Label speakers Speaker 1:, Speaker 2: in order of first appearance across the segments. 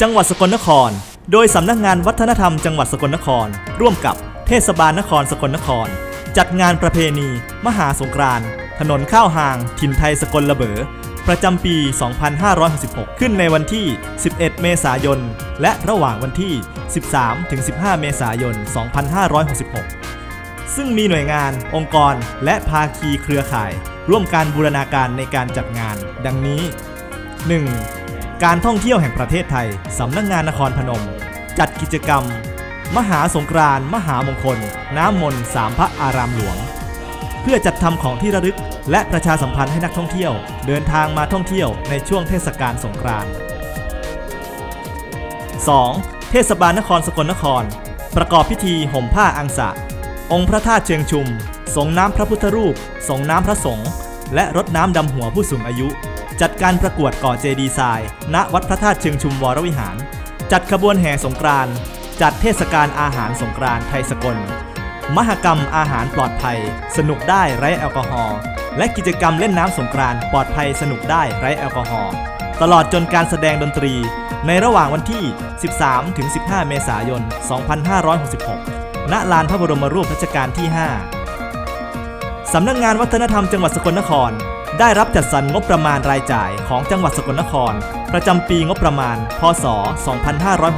Speaker 1: จังหวัดสกลนคร โดยสำนักงานวัฒนธรรมจังหวัดสกลนคร ร่วมกับเทศบาลนครสกลนคร จัดงานประเพณี มหาสงกรานต์ถนนข้าวหาง ถิ่นไทยสกลระเบอประจำปี 2566 ขึ้นในวันที่ 11 เมษายน และระหว่างวันที่ 13-15 เมษายน 2566 ซึ่งมีหน่วยงาน องค์กร และภาคีเครือข่าย ร่วมการบูรณาการในการจัดงาน ดังนี้ 1. การท่องเที่ยวแห่งประเทศไทย สำนักงานนครพนม จัดกิจกรรม มหาสงกรานต์มหามงคล น้ำมนต์สามพระอารามหลวง เพื่อจัดทำของที่ระลึก และประชาสัมพันธ์ให้นักท่องเที่ยว เดินทางมาท่องเที่ยวในช่วงเทศกาลสงกรานต์ 2. เทศบาลนครสกลนคร ประกอบพิธีห่มผ้าอังสะ องค์พระธาตุเชิงชุม สงน้ำพระพุทธรูป สงน้ำพระสงฆ์ และรดน้ำดำหัวผู้สูงอายุ จัดการประกวดก่อเจดีย์ทรายณวัดพระธาตุเชิงชุมวรวิหาร จัดขบวนแห่สงกรานต์จัดเทศกาลอาหารสงกรานต์ไทยสกล มหกรรมอาหารปลอดภัย สนุกได้ไร้แอลกอฮอล์และกิจกรรมเล่นน้ำสงกรานต์ปลอดภัยสนุกได้ไร้แอลกอฮอล์ตลอดจนการแสดงดนตรี ในระหว่างวันที่ 13ถึง15 เมษายน 2566 ณ ลานพระบรมรูปรัชกาลที่ 5 สำนักงานวัฒนธรรมจังหวัดสกลนคร ได้รับจัดสรรงบประมาณรายจ่ายของจังหวัดสกลนคร ประจำปีงบประมาณ พศ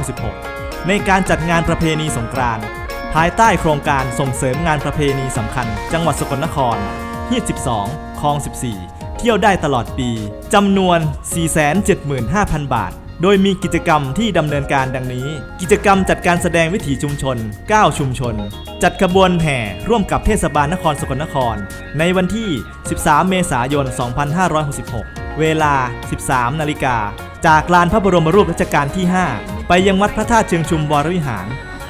Speaker 1: 2566 ในการจัดงานประเพณีสงกรานต์ภายใต้โครงการส่งเสริมงานประเพณีสำคัญ จังหวัดสกลนครที่12คลอง 14 เที่ยวได้ตลอดปีจำนวน 475,000 บาท โดยมีกิจกรรมที่ดำเนินการดังนี้ กิจกรรมจัดการแสดงวิถีชุมชน 9 ชุมชน จัดขบวนแห่ร่วมกับเทศบาลนครสกลนคร ในวันที่ 13 เมษายน 2566 เวลา 13 นาฬิกา จากลานพระบรมรูปรัชกาลที่ 5 ไปยังวัดพระธาตุเชิงชุมวรวิหาร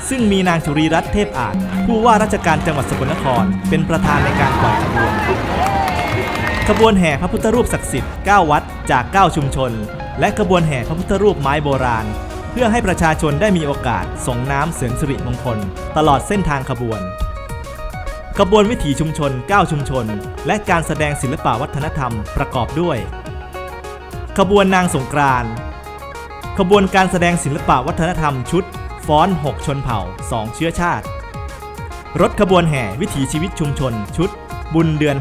Speaker 1: ซึ่งมีนางจุรีรัตน์เทพอาจ ผู้ว่าราชการจังหวัดสกลนคร เป็นประธานในการปล่อยขบวนขบวนแห่พระพุทธรูปศักดิ์สิทธิ์ 9 วัดจาก 9 ชุมชน และขบวนแห่พระพุทธรูปไม้โบราณ เพื่อให้ประชาชนได้มีโอกาสส่งน้ำเสริมสิริมงคล ตลอดเส้นทางขบวน ขบวนวิถีชุมชน 9 ชุมชน และการแสดงศิลปวัฒนธรรมประกอบด้วย ขบวนนางสงกรานขบวนการแสดงศิลปวัฒนธรรมชุด ฟ้อน 6 ชนเผ่า 2 เชื้อชาติ รถขบวนแห่วิถีชีวิตชุมชนชุด บุญเดือน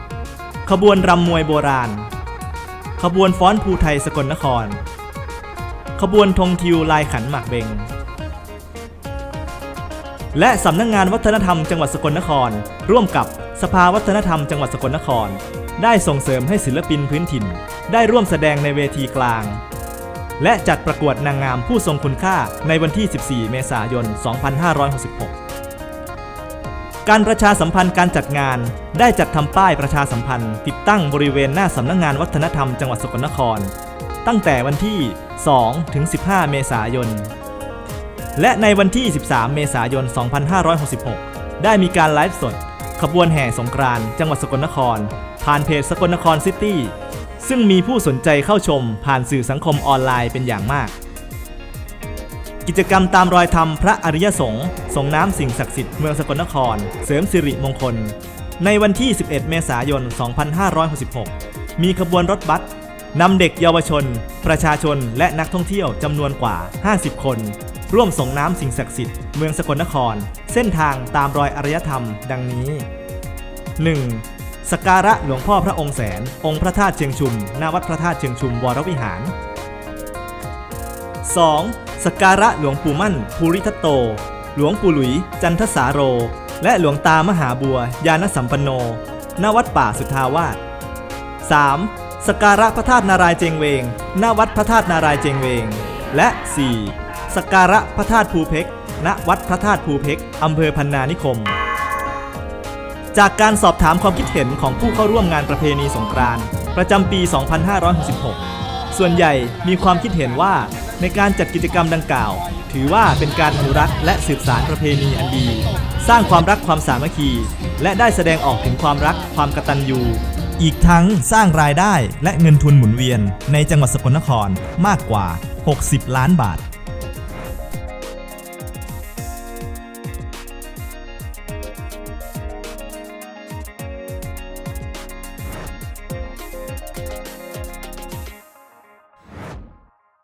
Speaker 1: 5 ขบวนรำมวยโบราณ ขบวนฟ้อนภูไทยสกลนคร ขบวนธงทิวลายขันหมากเบง และสำนักงงานวัฒนธรรมจังหวัดสกลนคร ร่วมกับสภาวัฒนธรรมจังหวัดสกลนคร ได้ส่งเสริมให้ศิลปินพื้นถิ่น ได้ร่วมแสดงในเวทีกลาง และจัดประกวดนางงามผู้ทรงคุณค่าในวันที่ 14 เมษายน 2566 การประชาสัมพันธ์การจัดงาน ได้จัดทำป้ายประชาสัมพันธ์ ติดตั้งบริเวณหน้าสำนักงงานวัฒนธรรมจังหวัดสกลนคร ตั้งแต่วันที่ 2 ถึง 15 เมษายน และในวันที่ 13 เมษายน 2566 ได้มีการไลฟ์สด ขบวนแห่สงกรานต์จังหวัดสกลนคร ผ่านเพจสกลนครซิตี้ซึ่งมีผู้สนใจเข้าชมผ่านสื่อสังคมออนไลน์เป็นอย่างมาก กิจกรรมตามรอยธรรมพระอริยสงฆ์ส่งน้ำสิ่งศักดิ์สิทธิ์เมืองสกลนคร เสริมสิริมงคล ในวันที่ 11 เมษายน 2566 มีขบวนรถบัสนำเด็กเยาวชน ประชาชนและนักท่องเที่ยวจำนวนกว่า 50 คน ร่วมส่งน้ำสิ่งศักดิ์สิทธิ์เมืองสกลนคร เส้นทางตามรอยอารยธรรม ดังนี้ 1. สการะหลวงพ่อพระองค์แสน องค์พระธาตุเชียงชุมณวัดพระธาตุเชียงชุมวรวิหาร 2. สกการะหลวงปู่มั่นภูริทัตโต หลวงปู่หลุย จันทสาโร และหลวงตามหาบัวยานสัมปันโน ณ วัดป่าสุทาวาส 3. สกการะพระธาตุนารายเจงเวง ณ วัดพระธาตุนารายเจงเวง และ 4. สกการะพระธาตุภูเพก ณ วัดพระธาตุภูเพกอำเภอพันนานิคม จากการสอบถามความคิดเห็นของผู้เข้าร่วมงานประเพณีสงกรานต์ประจำปี 2566 ส่วนใหญ่มีความคิดเห็นว่า ในการจัดกิจกรรมดังกล่าว ถือว่าเป็นการอนุรักษ์และสืบสารประเพณีอันดี สร้างความรักความสามัคคี และได้แสดงออกถึงความรักความกตัญญูอีกทั้งสร้างรายได้และเงินทุนหมุนเวียนในจังหวัดสกลนครมากกว่า 60 ล้านบาท